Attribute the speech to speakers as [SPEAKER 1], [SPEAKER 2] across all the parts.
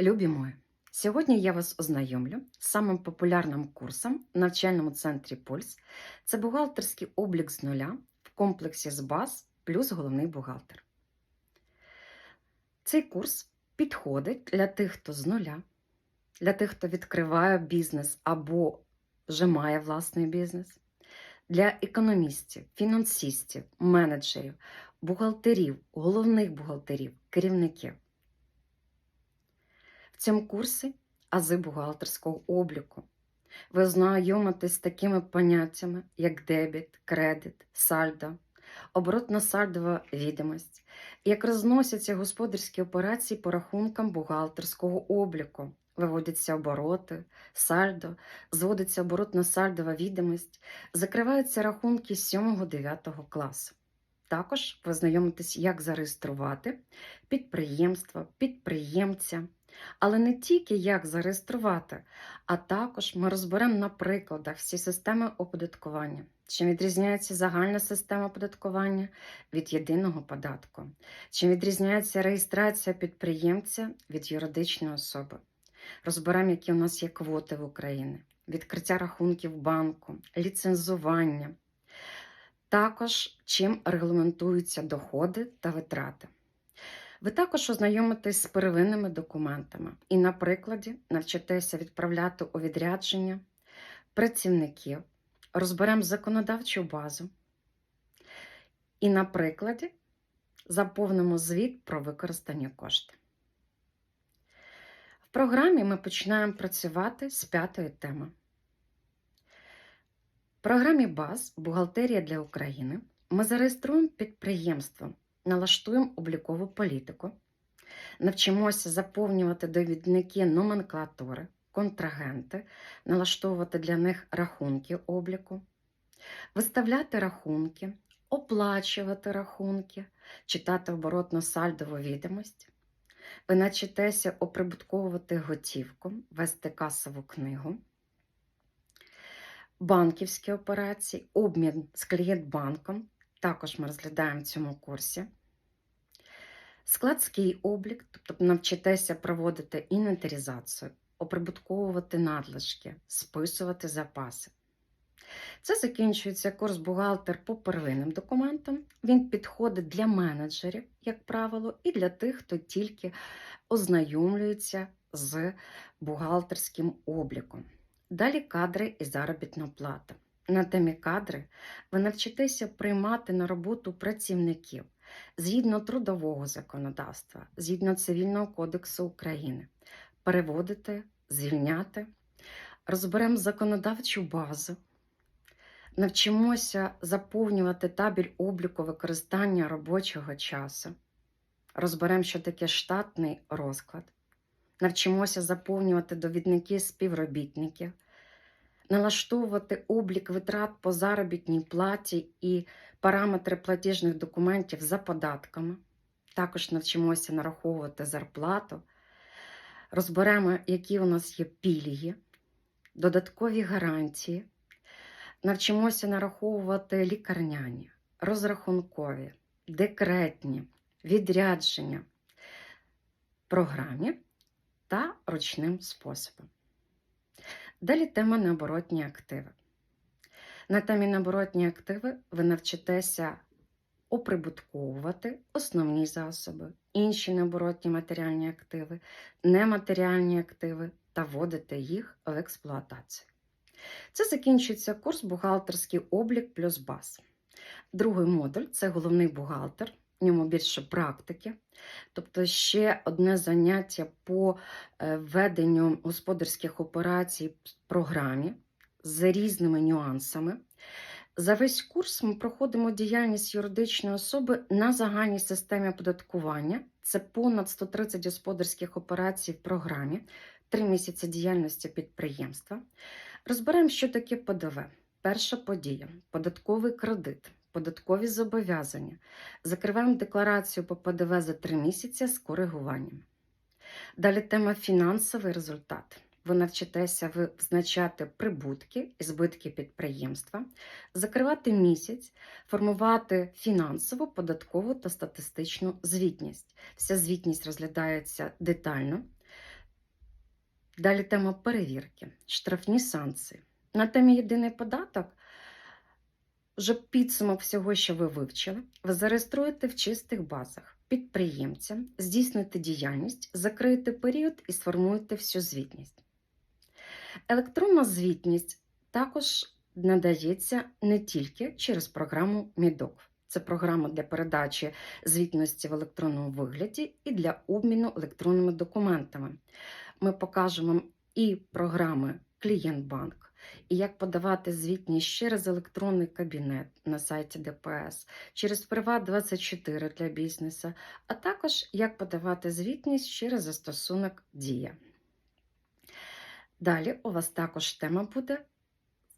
[SPEAKER 1] Любі мої, сьогодні я вас ознайомлю з самим популярним курсом в навчальному центрі Пульс. Це бухгалтерський облік з нуля в комплексі з баз плюс головний бухгалтер. Цей курс підходить для тих, хто з нуля, для тих, хто відкриває бізнес або вже має власний бізнес, для економістів, фінансистів, менеджерів, бухгалтерів, головних бухгалтерів, керівників. В цьому курсі ази бухгалтерського обліку. Ви ознайомитесь з такими поняттями, як дебіт, кредит, сальдо, оборотна сальдова відомість, як розносяться господарські операції по рахункам бухгалтерського обліку. Виводяться обороти, сальдо, зводиться оборотна сальдова відомість, закриваються рахунки 7-9 класу. Також ви знайомитесь, як зареєструвати підприємство, підприємця, але не тільки як зареєструвати, а також ми розберемо на прикладах всі системи оподаткування. Чим відрізняється загальна система оподаткування від єдиного податку? Чим відрізняється реєстрація підприємця від юридичної особи? Розберемо, які у нас є квоти в Україні, відкриття рахунків банку, ліцензування. Також чим регламентуються доходи та витрати. Ви також ознайомитесь з первинними документами і, на прикладі, навчитеся відправляти у відрядження працівників, розберемо законодавчу базу і, на прикладі, заповнимо звіт про використані кошти. В програмі ми починаємо працювати з п'ятої теми. В програмі БАЗ Бухгалтерія для України ми зареєструємо підприємство налаштуємо облікову політику, навчимося заповнювати довідники номенклатури, контрагенти, налаштовувати для них рахунки обліку, виставляти рахунки, оплачувати рахунки, читати оборотно-сальдову відомість. Ви начитеся оприбутковувати готівку, вести касову книгу, банківські операції, обмін з клієнтбанком, також ми розглядаємо в цьому курсі. Складський облік, тобто навчитеся проводити інвентаризацію, оприбутковувати надлишки, списувати запаси. Це закінчується курс бухгалтер по первинним документам. Він підходить для менеджерів, як правило, і для тих, хто тільки ознайомлюється з бухгалтерським обліком. Далі кадри і заробітна плата. На темі кадри ви навчитеся приймати на роботу працівників згідно трудового законодавства, згідно Цивільного кодексу України, переводити, звільняти, розберемо законодавчу базу, навчимося заповнювати табель обліку використання робочого часу, розберемо, що таке штатний розклад, навчимося заповнювати довідники співробітників. Налаштовувати облік витрат по заробітній платі і параметри платіжних документів за податками. Також навчимося нараховувати зарплату, розберемо, які у нас є пільги, додаткові гарантії, навчимося нараховувати лікарняні, розрахункові, декретні, відрядження програмі та ручним способом. Далі тема необоротні активи. На темі необоротні активи ви навчитеся оприбутковувати основні засоби, інші необоротні матеріальні активи, нематеріальні активи та вводити їх в експлуатацію. Це закінчується курс бухгалтерський облік плюс баз. Другий модуль це головний бухгалтер, в ньому більше практики. Тобто ще одне заняття по е, веденню господарських операцій в програмі з різними нюансами. За весь курс ми проходимо діяльність юридичної особи на загальній системі оподаткування. Це понад 130 господарських операцій в програмі, 3 місяці діяльності підприємства. Розберемо, що таке ПДВ. Перша подія податковий кредит податкові зобов'язання. Закриваємо декларацію по ПДВ за 3 місяці з коригуванням. Далі тема фінансовий результат. Ви навчитеся визначати прибутки і збитки підприємства, закривати місяць, формувати фінансову, податкову та статистичну звітність. Вся звітність розглядається детально. Далі тема перевірки, штрафні санкції. На темі єдиний податок вже підсумок всього, що ви вивчили, ви зареєструєте в чистих базах підприємця, здійснюєте діяльність, закриєте період і сформуєте всю звітність. Електронна звітність також надається не тільки через програму МІДОК. Це програма для передачі звітності в електронному вигляді і для обміну електронними документами. Ми покажемо і програми Клієнтбанк, і як подавати звітність через електронний кабінет на сайті ДПС, через Приват24 для бізнесу, а також як подавати звітність через застосунок Дія. Далі у вас також тема буде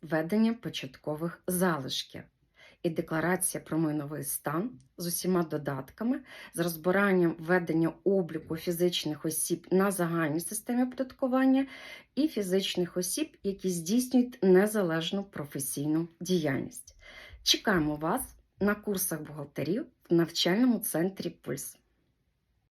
[SPEAKER 1] введення початкових залишків і декларація про майновий стан з усіма додатками, з розбиранням введення обліку фізичних осіб на загальній системі оподаткування і фізичних осіб, які здійснюють незалежну професійну діяльність. Чекаємо вас на курсах бухгалтерів в навчальному центрі Пульс.